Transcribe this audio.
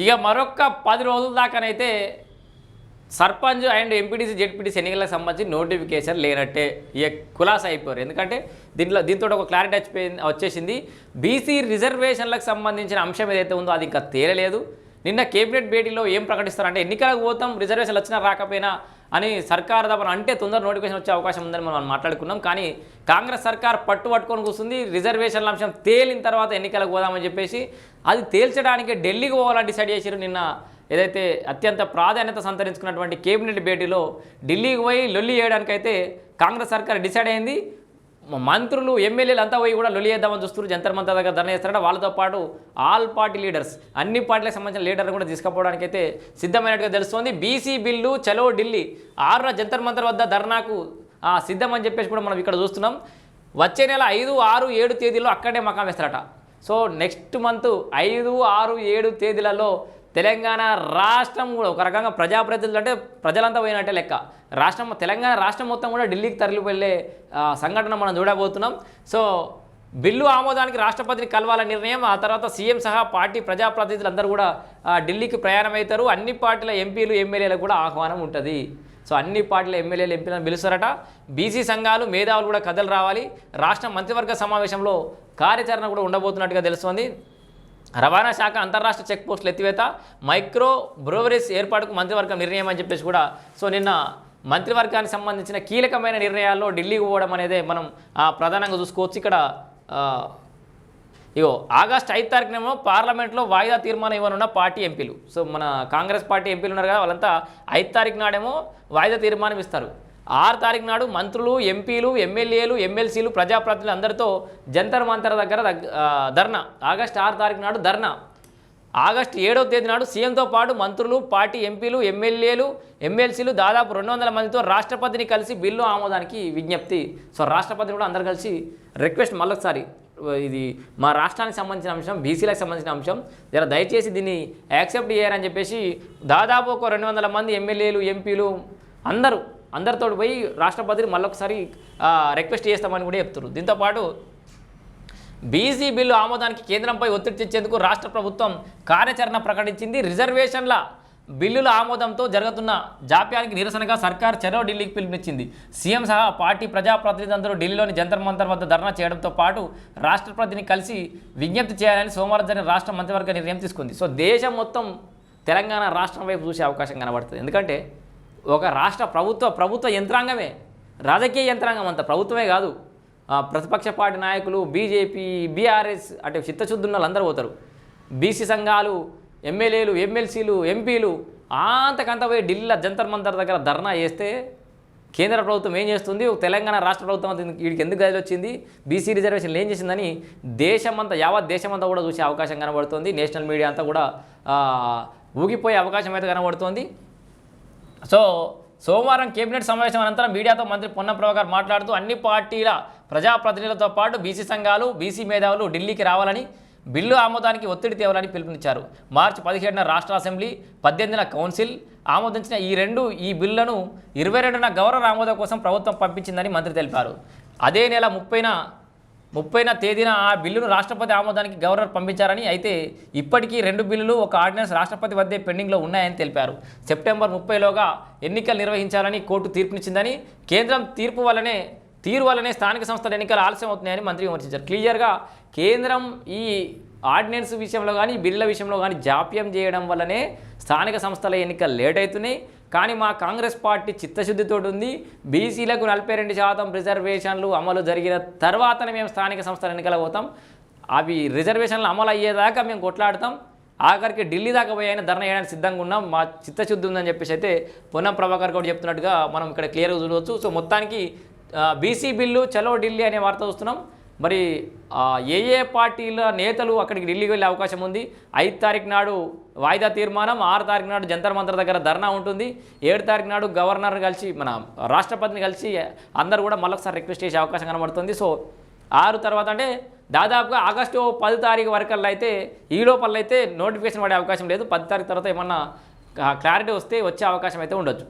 ఇక మరొక పది రోజుల దాకానైతే సర్పంచ్ అండ్ ఎంపీటీసీ జెడ్పీటీసీ ఎన్నికలకు సంబంధించి నోటిఫికేషన్ లేనట్టే ఇక కులాస అయిపోయారు. ఎందుకంటే దీంట్లో దీంతో ఒక క్లారిటీ వచ్చిపోయింది వచ్చేసింది. బీసీ రిజర్వేషన్లకు సంబంధించిన అంశం ఏదైతే ఉందో అది ఇంకా తేలలేదు. నిన్న కేబినెట్ భేటీలో ఏం ప్రకటిస్తారంటే ఎన్నికలకు పోతాం రిజర్వేషన్లు వచ్చినా రాకపోయినా అని సర్కార్ తప్పన అంటే తొందర నోటిఫికేషన్ వచ్చే అవకాశం ఉందని మనం మాట్లాడుకున్నాం. కానీ కాంగ్రెస్ సర్కార్ పట్టు పట్టుకొని కూర్చుంది రిజర్వేషన్ల అంశం తేలిన తర్వాత ఎన్నికలకు పోదామని చెప్పేసి అది తేల్చడానికి ఢిల్లీకి పోవాలని డిసైడ్ చేశారు. నిన్న ఏదైతే అత్యంత ప్రాధాన్యత సంతరించుకున్నటువంటి కేబినెట్ భేటీలో ఢిల్లీకి పోయి లొల్లి చేయడానికైతే కాంగ్రెస్ సర్కార్ డిసైడ్ అయింది. మంత్రులు ఎమ్మెల్యేలు అంతా పోయి కూడా లొలియేద్దామని చూస్తున్నారు. జంతర్ మంతర్ దగ్గర ధర్నా చేస్తారట. వాళ్ళతో పాటు ఆల్ పార్టీ లీడర్స్ అన్ని పార్టీలకు సంబంధించిన లీడర్లు కూడా తీసుకుపోవడానికి అయితే సిద్ధమైనట్టుగా తెలుస్తోంది. బీసీ బిల్లు చలో ఢిల్లీ ఆరున జంతర్ మంతర్ వద్ద ధర్నాకు సిద్ధం అని చెప్పేసి కూడా మనం ఇక్కడ చూస్తున్నాం. వచ్చే నెల ఐదు ఆరు ఏడు తేదీల్లో అక్కడే మకాం వేస్తారట. సో నెక్స్ట్ మంత్ ఐదు ఆరు ఏడు తేదీలలో తెలంగాణ రాష్ట్రం కూడా ఒక రకంగా ప్రజాప్రతినిధులు అంటే ప్రజలంతా పోయినట్టే లెక్క. రాష్ట్రం తెలంగాణ రాష్ట్రం మొత్తం కూడా ఢిల్లీకి తరలివెళ్ళే సంఘటన మనం చూడబోతున్నాం. సో బిల్లు ఆమోదానికి రాష్ట్రపతిని కలవాల నిర్ణయం ఆ తర్వాత సీఎం సహా పార్టీ ప్రజాప్రతినిధులందరూ కూడా ఢిల్లీకి ప్రయాణం అవుతారు అన్ని పార్టీల ఎంపీలు ఎమ్మెల్యేలకు కూడా ఆహ్వానం ఉంటుంది. సో అన్ని పార్టీల ఎమ్మెల్యేలు ఎంపీలను పిలుస్తారట. బీసీ సంఘాలు మేధావులు కూడా కథలు రావాలి. రాష్ట్ర మంత్రివర్గ సమావేశంలో కార్యాచరణ కూడా ఉండబోతున్నట్టుగా తెలుస్తోంది. రవాణా శాఖ అంతర్రాష్ట్ర చెక్ పోస్టులు ఎత్తివేత మైక్రో బ్రోవరీస్ ఏర్పాటుకు మంత్రివర్గం నిర్ణయం అని చెప్పేసి కూడా సో నిన్న మంత్రివర్గానికి సంబంధించిన కీలకమైన నిర్ణయాల్లో ఢిల్లీకి పోవడం అనేది మనం ప్రధానంగా చూసుకోవచ్చు. ఇక్కడ ఇగో ఆగస్ట్ ఐదు తారీఖునేమో పార్లమెంట్లో వాయిదా తీర్మానం ఇవ్వనున్న పార్టీ ఎంపీలు. సో మన కాంగ్రెస్ పార్టీ ఎంపీలు ఉన్నారు కదా వాళ్ళంతా ఐదు తారీఖు నాడేమో వాయిదా తీర్మానం ఇస్తారు. ఆరు తారీఖు నాడు మంత్రులు ఎంపీలు ఎమ్మెల్యేలు ఎమ్మెల్సీలు ప్రజాప్రతినిధులు అందరితో జంతర్ మంతర్ దగ్గర ధర్నా. ఆగస్ట్ ఆరు తారీఖు నాడు ధర్నా. ఆగస్టు ఏడవ తేదీ నాడు సీఎంతో పాటు మంత్రులు పార్టీ ఎంపీలు ఎమ్మెల్యేలు ఎమ్మెల్సీలు దాదాపు రెండు వందల మందితో రాష్ట్రపతిని కలిసి బిల్లు ఆమోదానికి విజ్ఞప్తి. సో రాష్ట్రపతిని కూడా అందరు కలిసి రిక్వెస్ట్ మళ్ళొకసారి ఇది మా రాష్ట్రానికి సంబంధించిన అంశం బీసీలకు సంబంధించిన అంశం. జర దయచేసి దీన్ని యాక్సెప్ట్ చేయారని చెప్పేసి దాదాపు ఒక రెండు వందల మంది ఎమ్మెల్యేలు ఎంపీలు అందరూ అందరితో పోయి రాష్ట్రపతిని మళ్ళొకసారి రిక్వెస్ట్ చేస్తామని కూడా చెప్తున్నారు దీంతోపాటు బీసీ బిల్లు ఆమోదానికి కేంద్రంపై ఒత్తిడి తెచ్చేందుకు రాష్ట్ర ప్రభుత్వం కార్యాచరణ ప్రకటించింది. రిజర్వేషన్ల బిల్లుల ఆమోదంతో జరుగుతున్న జాప్యానికి నిరసనగా సర్కార్ చెరో ఢిల్లీకి పిలుపునిచ్చింది. సీఎం సహా పార్టీ ప్రజాప్రతినిధులందరూ ఢిల్లీలోని జంతర్ మంతర్ వద్ద ధర్నా చేయడంతో పాటు రాష్ట్రపతిని కలిసి విజ్ఞప్తి చేయాలని సోమవారం జరిగిన రాష్ట్ర మంత్రివర్గ నిర్ణయం తీసుకుంది. సో దేశం మొత్తం తెలంగాణ రాష్ట్రం వైపు చూసే అవకాశం కనబడుతుంది. ఎందుకంటే ఒక రాష్ట్ర ప్రభుత్వ ప్రభుత్వ యంత్రాంగమే. రాజకీయ యంత్రాంగం అంత ప్రభుత్వమే కాదు. ప్రతిపక్ష పార్టీ నాయకులు బీజేపీ బీఆర్ఎస్ అంటే చిత్తశుద్ధి ఉన్న వాళ్ళందరూ పోతారు. బీసీ సంఘాలు ఎమ్మెల్యేలు ఎమ్మెల్సీలు ఎంపీలు అంతకంత పోయి ఢిల్లీలో జంతర్ మంతర్ దగ్గర ధర్నా చేస్తే కేంద్ర ప్రభుత్వం ఏం చేస్తుంది? తెలంగాణ రాష్ట్ర ప్రభుత్వం అంత వీడికి ఎందుకు గదిలో వచ్చింది? బీసీ రిజర్వేషన్లు ఏం చేసిందని దేశమంతా యావత్ దేశమంతా కూడా చూసే అవకాశం కనబడుతుంది. నేషనల్ మీడియా అంతా కూడా ఊగిపోయే అవకాశం అయితే కనబడుతోంది. సో సోమవారం కేబినెట్ సమావేశం అనంతరం మీడియాతో మంత్రి పొన్నం ప్రభాకర్ మాట్లాడుతూ అన్ని పార్టీల ప్రజాప్రతినిధులతో పాటు బీసీ సంఘాలు బీసీ మేధావులు ఢిల్లీకి రావాలని బిల్లు ఆమోదానికి ఒత్తిడి తేవాలని పిలుపునిచ్చారు. మార్చి పదిహేడున రాష్ట్ర అసెంబ్లీ పద్దెనిమిదిన కౌన్సిల్ ఆమోదించిన ఈ రెండు ఈ బిల్లులను ఇరవై రెండున గవర్నర్ ఆమోదం కోసం ప్రభుత్వం పంపించిందని మంత్రి తెలిపారు. అదే నెల ముప్పైన ముప్పైన తేదీన ఆ బిల్లును రాష్ట్రపతి ఆమోదానికి గవర్నర్ పంపించారని అయితే ఇప్పటికీ రెండు బిల్లులు ఒక ఆర్డినెన్స్ రాష్ట్రపతి వద్దే పెండింగ్లో ఉన్నాయని తెలిపారు. సెప్టెంబర్ ముప్పైలోగా ఎన్నికలు నిర్వహించాలని కోర్టు తీర్పునిచ్చిందని కేంద్రం తీర్పు వల్లనే తీరు వల్లనే స్థానిక సంస్థల ఎన్నికలు ఆలస్యం అవుతున్నాయని మంత్రి విమర్శించారు. క్లియర్గా కేంద్రం ఈ ఆర్డినెన్స్ విషయంలో కానీ బిల్లుల విషయంలో కానీ జాప్యం చేయడం వల్లనే స్థానిక సంస్థల ఎన్నికలు లేట్ అవుతున్నాయి. కానీ మా కాంగ్రెస్ పార్టీ చిత్తశుద్ధితో ఉంది. బీసీలకు నలభై రెండు శాతం రిజర్వేషన్లు అమలు జరిగిన తర్వాతనే మేము స్థానిక సంస్థల ఎన్నికల పోతాం. అవి రిజర్వేషన్లు అమలు అయ్యేదాకా మేము కొట్లాడతాం. ఆఖరికి ఢిల్లీ దాకా పోయి అయినా ధర్నా చేయడానికి సిద్ధంగా ఉన్నాం. మా చిత్తశుద్ధి ఉందని చెప్పేసి అయితే పొన్నం ప్రభాకర్ గౌడ్ చెప్తున్నట్టుగా మనం ఇక్కడ క్లియర్గా చూడవచ్చు. సో మొత్తానికి బీసీ బిల్లు చలో ఢిల్లీ అనే వార్త చూస్తున్నాం. మరి ఏ ఏ పార్టీల నేతలు అక్కడికి ఢిల్లీకి వెళ్ళే అవకాశం ఉంది? ఐదు తారీఖు నాడు వాయిదా తీర్మానం ఆరు తారీఖు నాడు జంతర్ మంతర్ దగ్గర ధర్నా ఉంటుంది. ఏడు తారీఖు నాడు గవర్నర్ కలిసి మన రాష్ట్రపతిని కలిసి అందరూ కూడా మళ్ళొకసారి రిక్వెస్ట్ చేసే అవకాశం కనబడుతుంది. సో ఆరు తర్వాత అంటే దాదాపుగా ఆగస్టు పది తారీఖు వరకల్లా అయితే ఈ లోపల అయితే నోటిఫికేషన్ పడే అవకాశం లేదు. పది తారీఖు తర్వాత ఏమన్నా క్లారిటీ వస్తే వచ్చే అవకాశం అయితే ఉండొచ్చు.